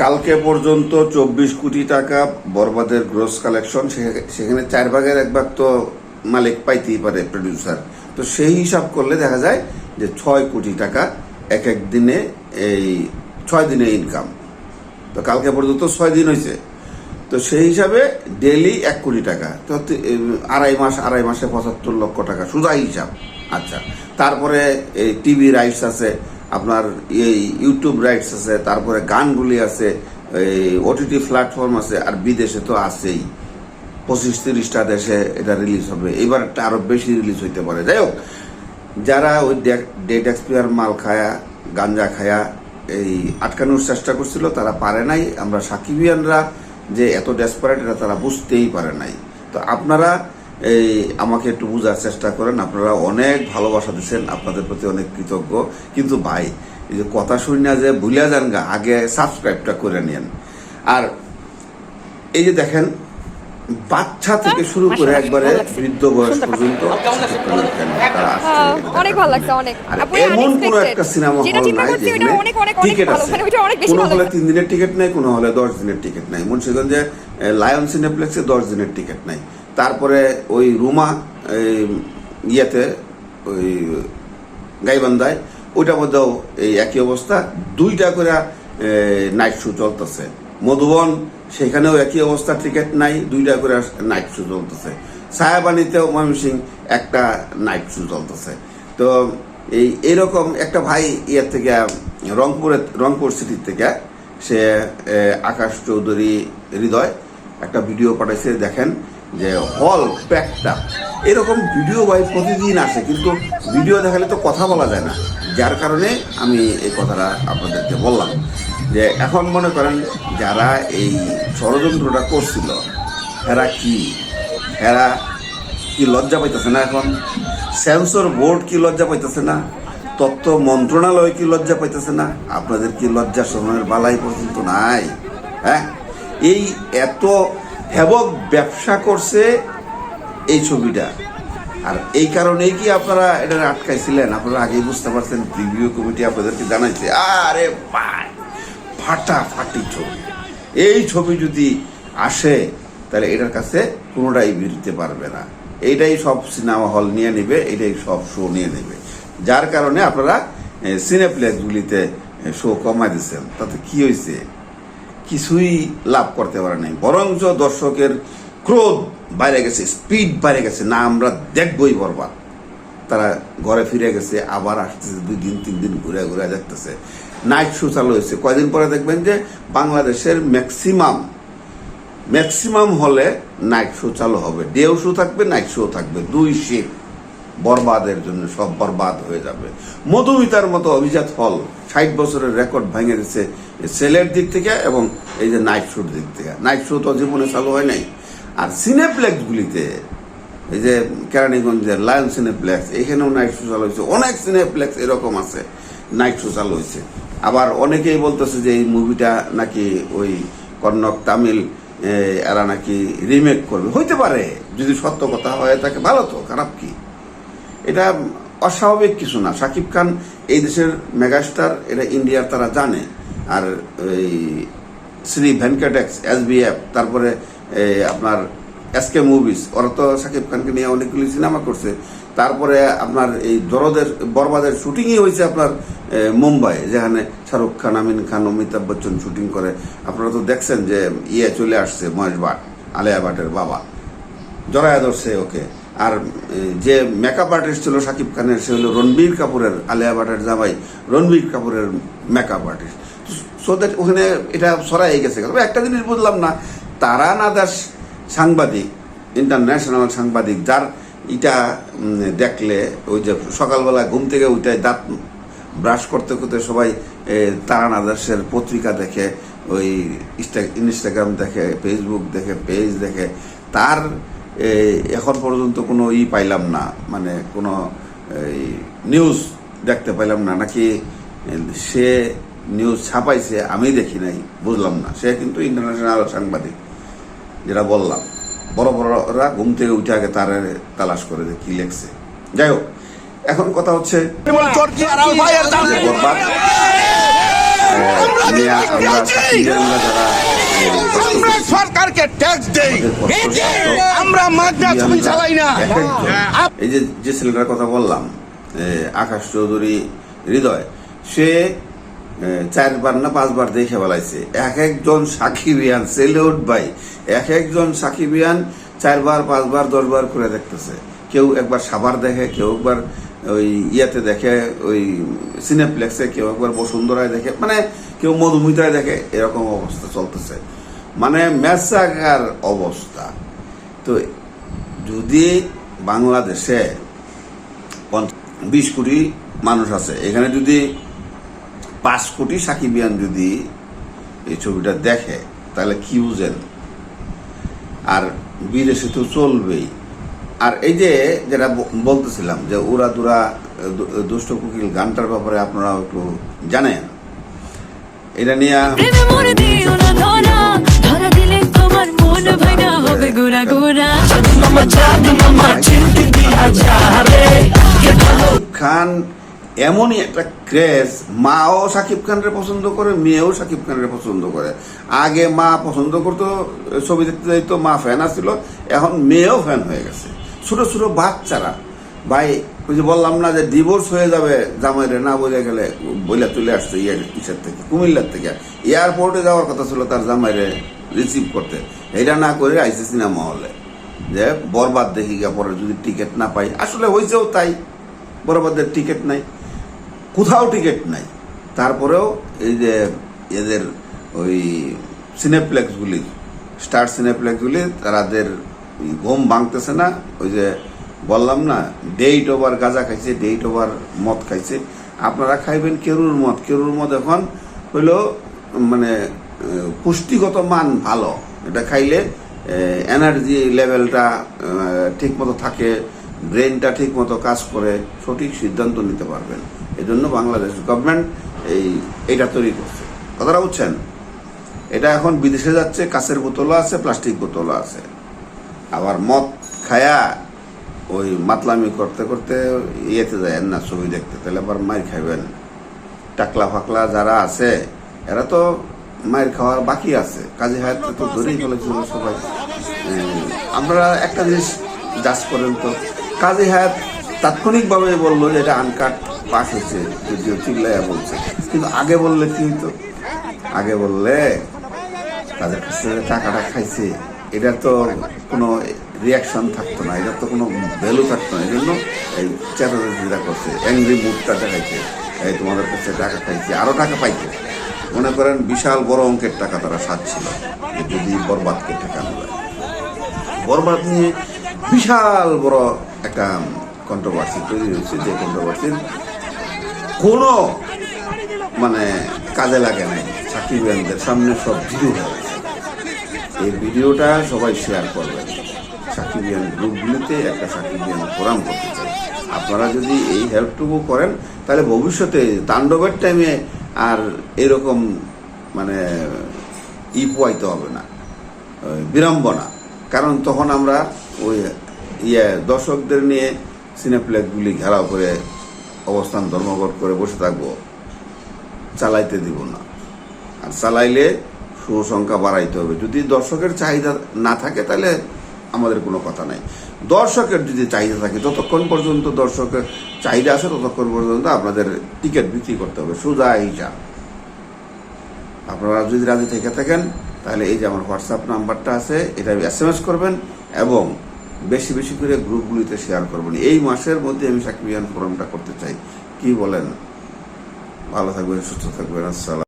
কালকে পর্যন্ত চব্বিশ কোটি টাকা বরবাদের গ্রোস কালেকশন সেখানে চার ভাগের এক ভাগ তো মালিক পাইতেই পারে প্রডিউসার তো সেই হিসাব করলে দেখা যায় যে ছয় কোটি টাকা এক এক দিনে এই ছয় দিনে ইনকাম তো কালকে পর্যন্ত ছয় দিন হয়েছে তো সেই হিসাবে ডেলি এক কোটি টাকা। তো আড়াই মাস, আড়াই মাসে পঁচাত্তর লক্ষ টাকা। সোজা হিসাব। আচ্ছা তারপরে এই টিভি রাইটস আছে। আপনার এই ইউটিউব রাইটস আছে, তারপরে গানগুলি আছে, এই ওটিটি প্ল্যাটফর্ম আছে, আর বিদেশে তো আছেই। পঁচিশ তিরিশটা দেশে এটা রিলিজ হবে। এবার একটা আরও বেশি রিলিজ হইতে পারে। যাই হোক, যারা ওই ডেট এক্সপায়ার মাল খায়া, গাঞ্জা খায়া এই আটকানোর চেষ্টা করছিল, তারা পারে নাই। আমরা সাকিবিয়ানরা যে এত ডেসপারেট এটা তারা বুঝতেই পারে নাই। তো আপনারা এই আমাকে একটু বোঝার চেষ্টা করেন। আপনারা অনেক ভালোবাসা দিচ্ছেন আপনাদের প্রতি অনেক কৃতজ্ঞ। কিন্তু ভাই এই যে কথা শুনি না যে ভুলিয়া যান গা আগে সাবস্ক্রাইবটা করে নিন আর এই যে দেখেন বাচ্চা থেকে শুরু করে একবারে বৃদ্ধ বয়স পর্যন্ত হ্যাঁ, এটা অনেক ভালো লাগছে, অনেক। এমন কোন একটা সিনেমা হল নাই যেখানে টিকিট আছে। মানে কোনো হলে তিন দিনের টিকিট নাই কোনো হলে দশ দিনের টিকিট নাই। মুন্সিগঞ্জে লায়ন সিনেপ্লেক্সে দশ দিনের টিকিট নাই। তারপরে ওই রুমা ইয়েতে, ওই গাইবান্ধায়, ওইটার মধ্যেও এই একই অবস্থা। দুইটা করে নাইট শো চলতেছে। মধুবন, সেখানেও একই অবস্থা টিকিট নাই, দুইটা করে নাইট শো চলতেছে। ছায়াবাণীতেও ময়মনসিং একটা নাইট শো চলতেছে। তো এই, এরকম একটা ভাই ইয়ের থেকে রংপুরের রংপুর সিটির থেকে, সে আকাশ চৌধুরী হৃদয় একটা ভিডিও পাঠাইছে, দেখেন। যে হল প্যাকটা। এরকম ভিডিও ভাই প্রতিদিন আসে, কিন্তু ভিডিও দেখালে তো কথা বলা যায় না। যার কারণে আমি এই কথাটা আপনাদেরকে বললাম যে, এখন মনে করেন যারা এই ষড়যন্ত্রটা করছিল, এরা কি? এরা কি লজ্জা পাইতেছে না এখন? সেন্সর বোর্ড কি লজ্জা পাইতেছে না? তত্ত্ব মন্ত্রণালয় কি লজ্জা পাইতেছে না? আপনাদের কি লজ্জা সময়ের বালাই পর্যন্ত নাই? হ্যাঁ? এই এত হেবক ব্যবসা করছে এই ছবিটা। আর এই কারণেই কি আপনারা এটা আটকাইছিলেন? আপনারা আগেই বুঝতে পারছেন রিভিউ কমিটি আপনাদেরকে জানাইছে। আরে ভাই, ফাটাফাটি ছবি। এই ছবি যদি আসে, তাহলে এটার কাছে কোনোটাই বিরতে পারবে না। এইটাই সব সিনেমা হল নিয়ে নেবে এটাই সব শো নিয়ে নেবে। যার কারণে আপনারা সিনেপ্লেক্সগুলিতে শো কমাই দিচ্ছেন তাতে কি হয়েছে কিছুই লাভ করতে পারে নাই। বরঞ্চ দর্শকের ক্রোধ বাইরে গেছে, স্পিড বাইরে গেছে। না, আমরা দেখবই বরবাদ। তারা ঘরে ফিরে গেছে, আবার আসতেছে, দুই দিন, তিন দিন ঘুরে ঘুরে দেখতেছে। নাইট শো চালু হয়েছে। কয়দিন পরে দেখবেন যে বাংলাদেশের ম্যাক্সিমাম ম্যাক্সিমাম হলে নাইট শো চালু হবে। ডেও শো থাকবে নাইট শো থাকবে। দুই শিফট বরবাদের জন্য সব বরবাদ হয়ে যাবে। মধুমিতার মতো অভিজাত ফল ষাট বছরের রেকর্ড ভেঙে দিচ্ছে সেলের দিক থেকে এবং এই যে নাইট শোর দিক থেকে। নাইট শো তো জীবনে চালু হয় নাই। আর সিনেপ্লেক্সগুলিতে, এই যে কেরানীগঞ্জের লায়ন সিনেপ্লেক্স এখানেও নাইট শো চালু হয়েছে। অনেক সিনেপ্লেক্স এরকম আছে, নাইট শো চালু হয়েছে। আবার অনেকেই বলতেছে যে এই মুভিটা নাকি ওই কন্নক তামিল এরা নাকি রিমেক করবে। হইতে পারে, যদি সত্য কথা হয়, তাকে ভালো তো, খারাপ কি? এটা অস্বাভাবিক কিছু না। সাকিব খান এই দেশের মেগাস্টার, এটা ইন্ডিয়ার তারা জানে। আর এই শ্রী ভেঙ্কটেক্স এস তারপরে এই আপনার এসকে মুভিস ওরা তো সাকিব খানকে নিয়ে অনেকগুলি সিনেমা করছে। তারপরে আপনার এই দরদের, বরবাদের শুটিংই হয়েছে আপনার মুম্বাই, যেখানে শাহরুখ খান, আমিন খান, অমিতাভ বচ্চন শুটিং করে। আপনারা তো দেখছেন যে ইয়ে চলে আসছে, মহেশ ভাট, আলিয়া ভাটের বাবা। জড়ায় ধরছে ওকে। আর যে মেকআপ আর্টিস্ট ছিল সাকিব খানের সে হলো রণবীর কাপুরের, আলিয়া ভাটের জামাই রণবীর কাপুরের মেকআপ আর্টিস্ট সো দ্যাট ওখানে এটা সরাই গেছে। তবে একটা জিনিস বুঝলাম না তারানা দাস সাংবাদিক ইন্টারন্যাশনাল সাংবাদিক, যার এটা দেখলে ওই যে সকালবেলা ঘুম থেকে উঠে দাঁত ব্রাশ করতে করতে সবাই তারানা দাসের পত্রিকা দেখে, ওই ইনস্টাগ্রাম দেখে ফেসবুক দেখে পেজ দেখে, তার এখন পর্যন্ত কোনো ই পাইলাম না মানে কোনো এই, নিউজ দেখতে পাইলাম না নাকি সে নিউজ ছাপাইছে আমি দেখি নাই বুঝলাম না। সে কিন্তু ইন্টারন্যাশনাল সাংবাদিক যেটা বললাম। বড় বড়রা ঘুম থেকে উঠে আগে তার তালাশ করে যে কি লেখছে। যাই হোক এখন কথা হচ্ছে আমরা যারা আমরা সরকারকে ট্যাক্স দেই। আমরা মাদ্রাস চালাই না। এই যে যে ছেলেটার কথা বললাম আকাশ চৌধুরী হৃদয় সে চারবার না পাঁচবার দেখে বেলাইছে এক একজন সাকিবিয়ান সেলিউট ভাই এক একজন সাকিবিয়ান চারবার পাঁচবার দশবার করে দেখতেছে। কেউ একবার সাবার দেখে কেউ একবার ওই ইয়াতে দেখে ওই সিনেপ্লেক্সে কেউ একবার বসুন্ধরায় দেখে। মানে কেউ মধুমিতায় দেখে, এরকম অবস্থা চলতেছে। মানে ম্যাচাকার অবস্থা। তো যদি বাংলাদেশে বিশ কোটি মানুষ আছে, এখানে যদি পাঁচ কোটি সাকিবিয়ান যদি এই ছবিটা দেখে, তাহলে কি বুঝেন? আর বিদেশে তো চলবেই। আর এই যে যেটা বলতেছিলাম যে উড়া দুরা দুষ্ট কুকিল গানটার ব্যাপারে আপনারা একটু জানেন। এটা নিয়ে মন খান এমনই একটা ক্রেজ মাও শাকিব খানরে পছন্দ করে মেয়েও শাকিব খানরে পছন্দ করে। আগে মা পছন্দ করতো ছবি দেখতে যাইতো মা ফ্যান আসছিল এখন মেয়েও ফ্যান হয়ে গেছে। ছোট ছোট বাচ্চারা ভাই, ওই যে বললাম না যে ডিভোর্স হয়ে যাবে জামাইরে, না বোঝা গেলে বইলা চলে আসছে ইয়ে ইসের থেকে? কুমিল্লার থেকে। এয়ারপোর্টে যাওয়ার কথা ছিল তার জামাইরে রিসিভ করতে। এটা না করে আইসি সিনেমা হলে। যে বরবাদ দেখি গিয়া পরে যদি টিকিট না পাই। আসলে হয়েছেও তাই, বরবাদের টিকিট নাই। কোথাও টিকিট নাই। তারপরেও এই যে এদের ওই সিনেপ্লেক্সগুলি স্টার সিনেপ্লেক্সগুলি তাদের ঘুম ভাঙতেছে না। ওই যে বললাম না ডেইট ওভার গাঁজা খাইছে ডেইট ওভার মদ খাইছে। আপনারা খাইবেন কেরুর মদ। কেরুর মদ এখন হইল মানে পুষ্টিগত মান ভালো। এটা খাইলে এনার্জি লেভেলটা ঠিক মতো থাকে ব্রেনটা ঠিক মতো কাজ করে, সঠিক সিদ্ধান্ত নিতে পারবেন। এই জন্য বাংলাদেশ গভর্নমেন্ট এই, এটা তৈরি করছে। কথাটা বুঝছেন? এটা এখন বিদেশে যাচ্ছে, কাঁচের বোতলও আছে প্লাস্টিক বোতলও আছে। আবার মদ খায়া ওই মাতলামি করতে করতে ইয়েতে যায় না ছবি দেখতে। তাহলে আবার মার খাইবেন। টাকলা ফাকলা যারা আছে এরা তো মায়ের খাওয়ার বাকি আছে। কাজে হায়াত তো ধরেই ফেলেছিল সবাই। আমরা একটা জিনিস জাজ করেন তো। কাজী হায়াত তাৎক্ষণিকভাবে বলল যে এটা আনকাট পাস হয়েছে যদিও চিল্লাইয়া বলছে। কিন্তু আগে বললে কি হতো আগে বললে তাদের কাছে টাকাটা খাইছে। এটা তো কোনো রিয়াকশন থাকতো না এটা তো কোনো ভ্যালু থাকতো না এই জন্য এই চেতাচেতা করছে অ্যাংরি মুডটা দেখাইছে, এই তোমাদের কাছে টাকা খাইছে আরও টাকা পাইছে। মনে করেন বিশাল বড় অঙ্কের টাকা তারা সাজছিল যদি বরবাদকে ঠেকানো যায় বরবাদ নিয়ে বিশাল বড় একটা কন্ট্রোভার্সি তৈরি হয়েছে, যে কন্ট্রোভার্সির কোনো মানে কাজে লাগে নাই সাকিব সামনে সব ভিডিও এই ভিডিওটা সবাই শেয়ার করবেন। সাকিবিয়ান গ্রুপগুলিতে একটা সাকিবিয়ান ফোরাম করতে চাই। আপনারা যদি এই হেল্পটুকু করেন, তাহলে ভবিষ্যতে তাণ্ডবের টাইমে আর এরকম মানে ই পোয়াইতে হবে না বিড়ম্বনা। কারণ তখন আমরা ওই ইয়ে দর্শকদের নিয়ে সিনেপ্লেক্সগুলি ঘেরাও করে অবস্থান ধর্মঘট করে বসে থাকব, চালাইতে দিব না। আর চালাইলে সুসংখ্যা বাড়াইতে হবে। যদি দর্শকের চাহিদা না থাকে, তাহলে আমাদের কোনো কথা নাই। দর্শকের যদি চাহিদা থাকে যতক্ষণ পর্যন্ত দর্শকের চাহিদা আছে, ততক্ষণ পর্যন্ত আপনাদের টিকিট বিক্রি করতে হবে। সোজা হিসাব আপনারা যদি রাজি থেকে থাকেন, তাহলে এই যে আমার হোয়াটসঅ্যাপ নাম্বারটা আছে, এটা এস এম এস করবেন এবং বেশি বেশি করে গ্রুপগুলিতে শেয়ার করবেন। এই মাসের মধ্যে আমি সাকিবিয়ান ফোরামটা করতে চাই। কি বলেন? ভালো থাকবেন, সুস্থ থাকবেন, আসসালাম।